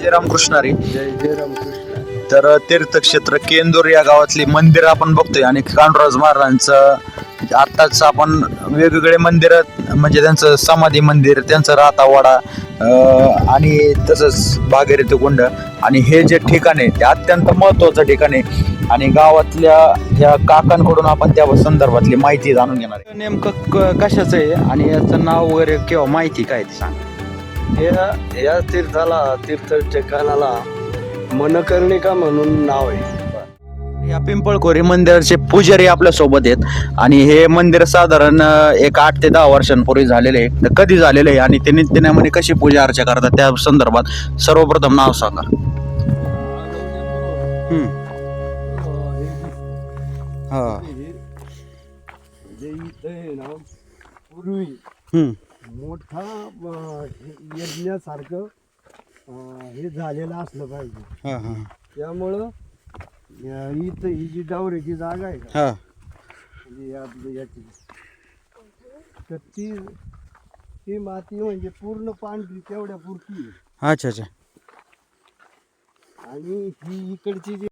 जय रामकृष्णारी जय जय रामकृष्ण तर तीर्थक्षेत्र केंदूर या गावातली मंदिर आपण बघतोय आणि कांडराज महाराजांचं आत्ताच आपण वेगवेगळे मंदिर म्हणजे त्यांचं समाधी मंदिर त्यांचं रातावाडा आणि तसंच भागीरथी कुंड. आणि हे जे ठिकाण आहे ते अत्यंत महत्वाचं ठिकाण आहे. आणि गावातल्या ह्या काकांकडून आपण त्या संदर्भातली माहिती जाणून घेणार नेमकं कशाचं आहे आणि याचं नाव वगैरे किंवा माहिती काय ते सांग. या या तीर्थाला तीर्थ ठिकाणाला मनकर्णिका म्हणून नाव आहे. या पिंपळकोरी मंदिराचे पुजारी आपल्यासोबत आहेत. आणि हे मंदिर साधारण एक आठ ते दहा वर्षांपूर्वी झालेले आहे. तर कधी झालेले आहे आणि ते नित्यनेमाने कशी पूजा अर्चा करतात त्या संदर्भात सर्वप्रथम नाव सांगा. हा. पूर्वी मोठा अं, यज्ञासारखं अं, हे झालेलं असलं पाहिजे. त्यामुळं अं, इथं ही जी डावऱ्याची जागा आहे का? हा. म्हणजे या- याची तर ती ती माती म्हणजे पूर्ण पांढरी तेवढ्या पुरती आहे. अच्छा अच्छा. आणि ही इकडची जी